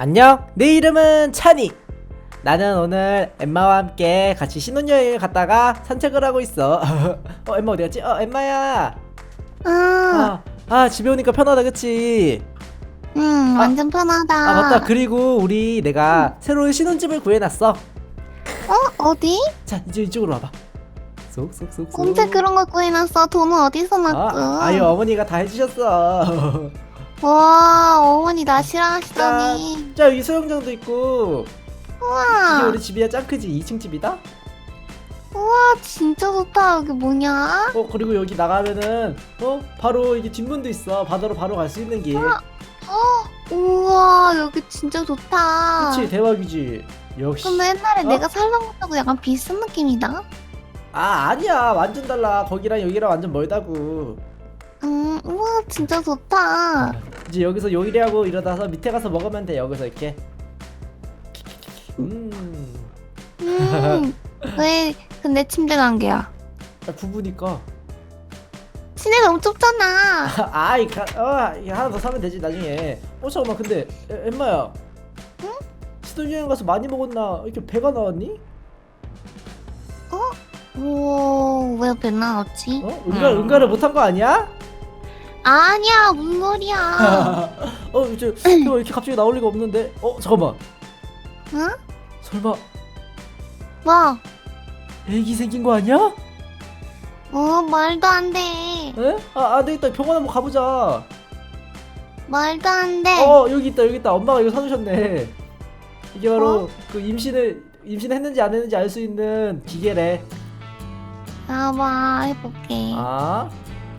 안녕, 내 이름은 찬이. 나는 오늘 엠마와 함께 같이 신혼여행을 갔다가 산책을 하고 있어. 어, 엠마 어디 갔지? 어, 엠마야. 아, 아, 아 집에 오니까 편하다, 그치? 응, 완전 편하다. 아 맞다. 그리고 우리 내가 새로운 신혼집을 구해놨어. 어? 어디? 자, 이제 이쪽으로 와봐. 쏙쏙쏙. 언제 그런 걸 구해놨어? 돈은 어디서 났고? 아, 아유 어머니가 다 해주셨어. 와, 어머니 나 싫어하시더니. 자 여기 수영장도 있고 이게 우와, 우리 집이야 짱 크지 2층 집이다. 우와, 진짜 좋다. 여기 뭐냐? 어 그리고 여기 나가면은 어 바로 이게 뒷문도 있어 바다로 바로 갈 수 있는 길. 우와, 여기 진짜 좋다. 그치 대박이지. 역시. 근데 옛날에 어? 내가 살던 곳하고 약간 비슷한 느낌이다. 아 아니야 완전 달라 거기랑 여기랑 완전 멀다고. 음, 우와, 진짜 좋다. 이제 여기서 요리하고 이러다서 밑에 가서 먹으면 돼 여기서 이렇게. 음. 음, 왜 근데 침대가 한 개야? 아, 부부니까. 침대 너무 좁잖아. 아이 가, 어 이거 하나 더 사면 되지 나중에. 어 잠깐만 근데 에, 엠마야. 응? 신혼여행 가서 많이 먹었나 이렇게 배가 나왔니? 오, 왜 맨날 없지? 어 응가 음. 응가를 못한 거 아니야? 아니야, 무슨 소리야? 어 이제 이거 이렇게 갑자기 나올 리가 없는데. 어 잠깐만. 응? 설마 뭐? 애기 생긴 거 아니야? 어, 말도 안 돼. 에? 아, 안 되겠다. 병원 한번 가보자. 말도 안 돼. 어, 여기 있다, 여기 있다. 엄마가 이거 사주셨네. 이게 바로 그 임신을, 임신했는지 안 했는지 알 수 있는 기계래. 봐봐, 해볼게. 아,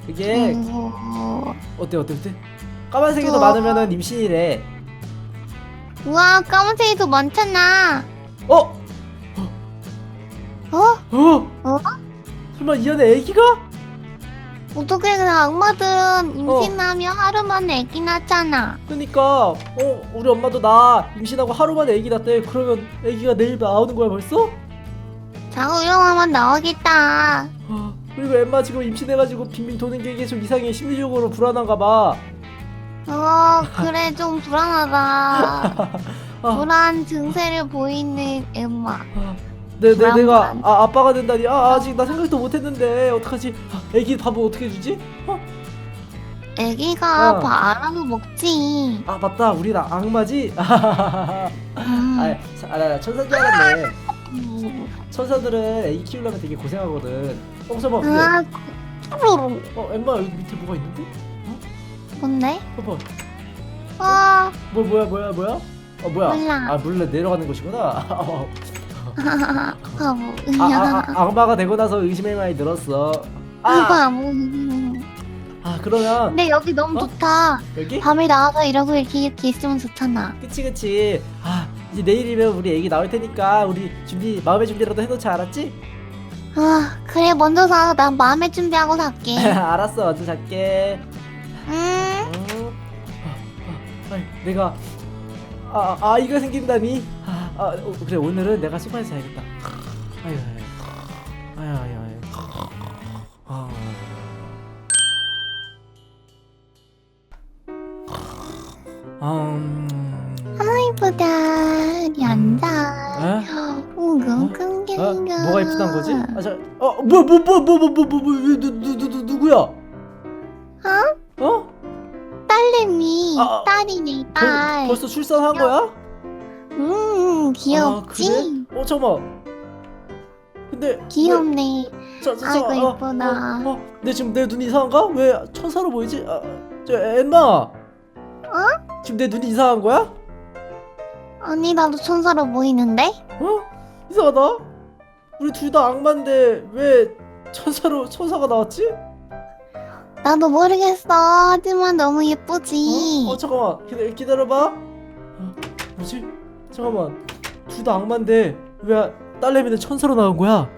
그게, 오. 어때, 어때, 어때? 까만색이 더 어. 많으면 임신이래. 우와, 까만색이 더 많잖아. 어? 어? 어? 어? 설마 이 안에 애기가? 어떻게 그 악마들은 임신하면 하루 만에 애기 낳잖아. 그니까, 어, 우리 엄마도 나 임신하고 하루 만에 애기 낳대. 그러면 애기가 내일 나오는 거야, 벌써? 일어나면 나오겠다. 아, 그리고 엠마 지금 임신해가지고 빙빙 도는 게 계속 이상해 심리적으로 불안한가 봐. 어, 그래, 좀 불안하다. 아, 불안 증세를 보이는 엠마. 아, 내, 내, 불안, 내가 불안. 아, 아빠가 된다니 아, 아직 나 생각도 못했는데 어떡하지 아, 애기 밥은 어떻게 주지? 어? 애기가 어. 봐 알아서 먹지. 아 맞다 우리 나 악마지? 아, 음. 아, 나 천사인 줄 알았네 음. 천사들은 애기 키우려면 되게 고생하거든 어 잠깐만 근데 아. 어 엠마 여기 밑에 뭐가 있는데? 뭔데? 봐봐 아, 뭐 뭐야 뭐야 뭐야? 어 뭐야 몰라. 아 물론 내려가는 곳이구나 어. 바보. 아, 아, 아, 악마가 되고 나서 의심이 많이 늘었어 아, 바보. 아 그러면 근데 여기 너무 어? 좋다. 여기? 밤에 나와서 이러고 이렇게, 이렇게 있으면 좋잖아. 그치 그치 아 이제 내일이면 우리 애기 나올 테니까 우리 준비 마음의 준비라도 해놓지 알았지? 아, 그래, 먼저 사서 난 마음의 준비하고 살게. 알았어 먼저 잘게. 음, 어? 아, 아, 아이, 내가 아, 아 이가 생긴다니? 아, 아 어, 그래 오늘은 내가 소파에서 자야겠다. 아유 아유 아유 아유 아유. 아. 음... 어? 뭐가 이쁘단 거지? 아, 저, 어, 뭐, 뭐, 뭐, 뭐, 뭐, 뭐, 뭐, 뭐, 누, 누, 누, 누, 누구야? 어? 어? 딸내미. 아, 아. 딸이네, 벌, 딸. 벌써 출산한 거야? 음, 귀엽지? 아, 그래? 어, 잠깐만. 근데 귀엽네. 왜, 저, 저, 저, 아이고, 어, 예쁘다. 어, 어, 내 지금 내 눈이 이상한가? 왜 천사로 보이지? 아, 저 엠마. 어? 지금 내 눈이 이상한 거야? 아니, 나도 천사로 보이는데? 어? 이상하다. 우리 둘 다 악마인데 왜 천사로 천사가 나왔지? 나도 모르겠어. 하지만 너무 예쁘지. 어, 어 잠깐만 기다려, 기다려봐 어, 뭐지? 잠깐만 둘 다 악마인데 왜 딸내미는 천사로 나온 거야?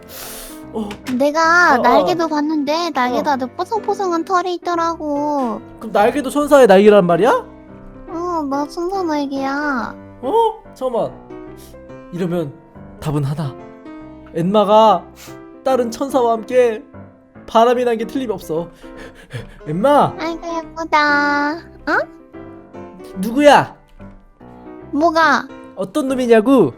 어 내가 어, 어. 날개도 봤는데 날개도 어. 아주 뽀송뽀송한 털이 있더라고. 그럼 날개도 천사의 날개란 말이야? 어, 나 천사 날개야. 어? 잠깐만 이러면 답은 하나 엠마가 다른 천사와 함께 바람이 난 게 틀림없어 엠마 아이고 예쁘다. 어? 누구야? 뭐가? 어떤 놈이냐고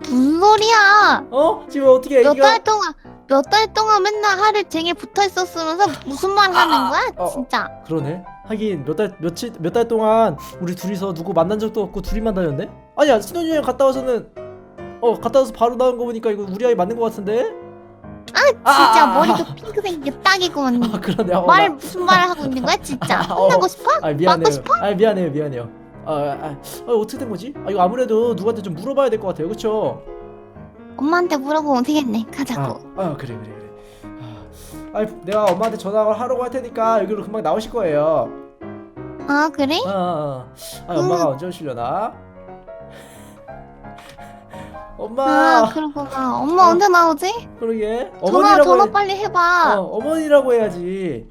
무슨 소리야? 어 지금 어떻게 몇 애기가 달 동안 몇 달 동안 맨날 하루 종일 붙어 있었으면서 무슨 말 하는 아, 거야? 어, 어. 진짜. 그러네 하긴 몇 달 며칠 몇 달 동안 우리 둘이서 누구 만난 적도 없고 둘이만 다녔네 아니야 신혼여행 갔다 와서는 어 갔다 와서 바로 나온 거 보니까 이거 우리 아이 맞는 거 같은데 진짜 아, 머리도 핑크색 게 딱이구만. 아 그러네 어, 말 나- 무슨 말을 하고 있는 거야 진짜? 어. 혼나고 싶어? 아 미안해요 맞고 싶어? 아 미안해요 미안해요 아, 아, 아 어떻게 된 거지 아 이거 아무래도 누구한테 좀 물어봐야 될 것 같아요 그쵸 엄마한테 물어보면 되겠네. 아, 가자고. 아 그래 그래 그래 아, 아 내가 엄마한테 전화를 하라고 할 테니까 여기로 금방 나오실 거예요 아 그래? 아, 아, 아. 아 엄마가 언제 오시려나 엄마 아 그러구나. 엄마 어. 언제 나오지? 그러게 전화 전화 해, 빨리 해봐. 어, 어머니라고 해야지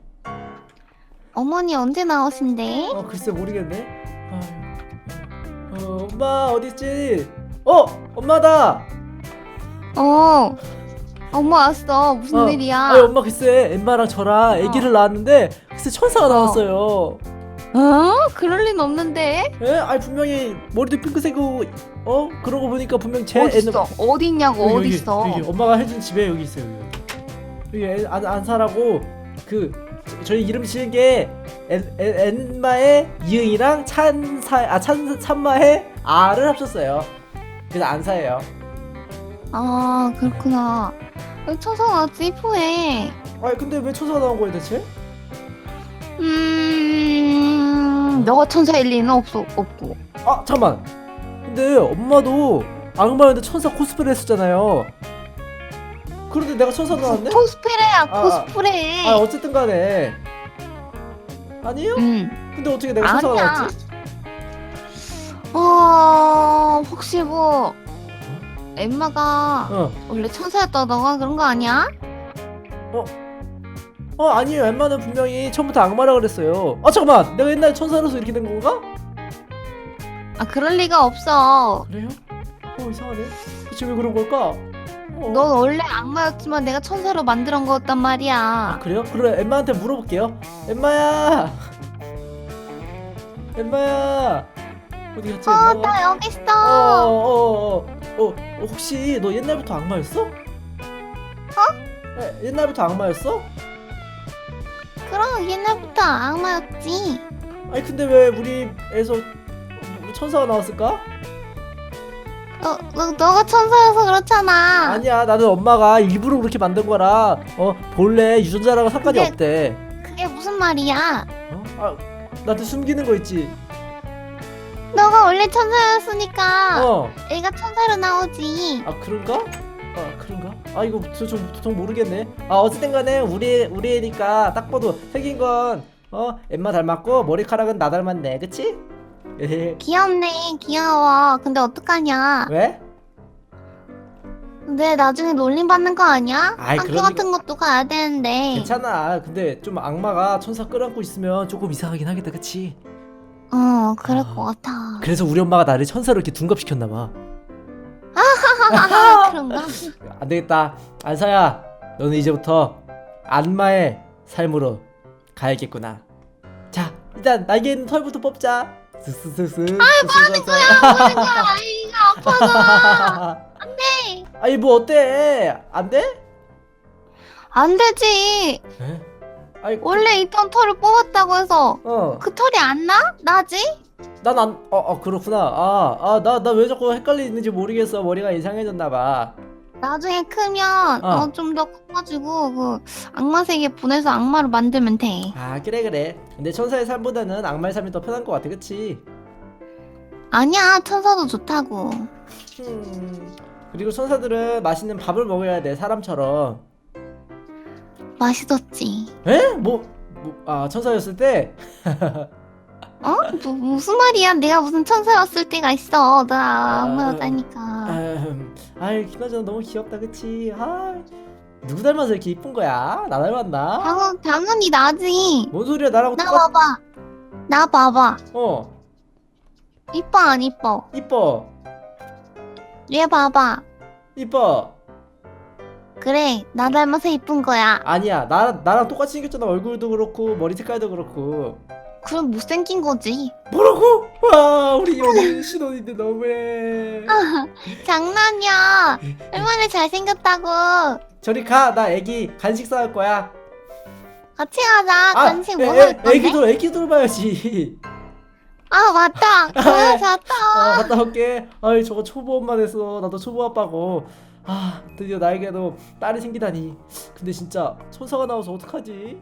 어머니 언제 나오신대? 어 글쎄 모르겠네 어, 엄마 어딨지 어 엄마다 어. 엄마 왔어. 무슨 어. 일이야? 아니 엄마 글쎄 엠마랑 저랑 아기를 낳았는데 글쎄 천사가 나왔어요 어? 그럴 린 없는데. 예? 아니 분명히 머리도 핑크색이고 어? 그러고 보니까 분명 제 어딨어? 어디 있냐고 여기, 어디 여기, 있어? 여기 엄마가 해준 집에 여기 있어요 여기 여기 안, 안사라고 그 저- 저희 이름 지은 게 엔, 엔, 엔마의 이응이랑 찬사 아 찬, 찬마의 아를 합쳤어요 그래서 안사예요 아 그렇구나. 천사 나왔지 이쁘네. 아니 근데 왜 천사가 나온 거예요 대체? 너가 천사일 리는 없어 없고. 아 잠만 근데 엄마도 악마였는데 천사 코스프레 했었잖아요 그런데 내가 천사 나왔네? 코스프레야 아, 코스프레. 아 어쨌든 간에 아니에요? 응. 근데 어떻게 내가 천사가 아니야. 나왔지? 어 혹시 뭐 엠마가 어. 원래 천사였다던가 그런 거 아니야? 어 아니에요 엠마는 분명히 처음부터 악마라 그랬어요 아 잠깐만 내가 옛날에 천사로서 이렇게 된 건가? 아 그럴 리가 없어. 그래요? 어 이상하네 대체 왜 그런 걸까? 어. 넌 원래 악마였지만 내가 천사로 만들어 거였단 아 말이야. 그래요? 그럼 엠마한테 물어볼게요 엠마야 엠마야 어디 갔지 어, 엠마가? 나 여기 어, 있어. 어, 어, 어, 어, 혹시 너 옛날부터 악마였어? 어? 에, 옛날부터 악마였어? 그럼 옛날부터 악마였지. 아니 근데 왜 우리 애에서 천사가 나왔을까? 너, 너 너가 천사여서 그렇잖아. 아니야 나는 엄마가 일부러 그렇게 만든 거라 어 본래 유전자랑은 상관이 그게- 없대 그게 무슨 말이야? 어? 아 나한테 숨기는 거 있지 너가 원래 천사였으니까 어 애가 천사로 나오지. 아 그런가? 아 그런가? 아 이거 도통 모르겠네. 아 어쨌든 간에 우리 우리 애니까 딱 봐도 생긴 건어 엠마 닮았고 머리카락은 나 닮았네, 그치? 귀엽네, 귀여워. 근데 어떡하냐? 왜? 근데 나중에 놀림 받는 거 아니야? 아이, 학교 그런 같은 것도 가야 되는데. 괜찮아. 근데 좀 악마가 천사 끌어안고 있으면 조금 이상하긴 하겠다, 그치? 어, 그럴 아. 것 같아. 그래서 우리 엄마가 나를 천사로 이렇게 둔갑시켰나 봐. 아, 그런가? 안 되겠다. 안사야, 너는 이제부터 안마의 삶으로 가야겠구나. 자, 일단 날개 있는 털부터 뽑자. 스스스스. 아, 하는 거야, 아이가 아파서. 안 돼. 아니 뭐 어때? 안 돼? 안 되지. 에? 원래 있던 털을 뽑았다고 해서 어, 그 털이 안 나? 나지? 난 안 어, 어 그렇구나. 아, 아, 나 나 왜 자꾸 헷갈리는지 모르겠어. 머리가 이상해졌나 봐. 나중에 크면 어. 어, 좀 더 커가지고 그 악마 세계 보내서 악마로 만들면 돼. 아, 그래 그래. 근데 천사의 삶보다는 악마의 삶이 더 편한 것 같아, 그치? 아니야, 천사도 좋다고. 음. 그리고 천사들은 맛있는 밥을 먹어야 돼, 사람처럼. 맛있었지. 에? 뭐, 뭐, 아, 천사였을 때? 어? 뭐, 무슨 말이야? 내가 무슨 천사였을 때가 있어. 나 아. 악마였다니까. 음, 아이, 키나저나 너무 귀엽다, 그치? 아, 누구 닮아서 이렇게 이쁜 거야? 나 닮았나? 당연, 당연히 나지. 뭔 소리야, 나랑 나 똑같... 봐봐. 나 봐봐. 어, 이뻐 안 이뻐? 이뻐, 얘 봐봐. 이뻐. 그래, 나 닮아서 이쁜 거야. 아니야, 나, 나랑 똑같이 생겼잖아. 얼굴도 그렇고, 머리 색깔도 그렇고. 그럼 못생긴 거지. 뭐라고? 와 우리 여기 신혼인데 너무해 장난이야. 얼마나 잘생겼다고. 저리 가 나 애기 간식 사올 거야 같이 가자. 간식 애- 뭐 애- 먹을 건데? 애기도 애기 돌봐야지 아 맞다. 아, 아, 잤다. 갔다 올게 아이 저거 초보 엄마 됐어 나도 초보 아빠고 아 드디어 나에게도 딸이 생기다니 근데 진짜 천사가 나와서 어떡하지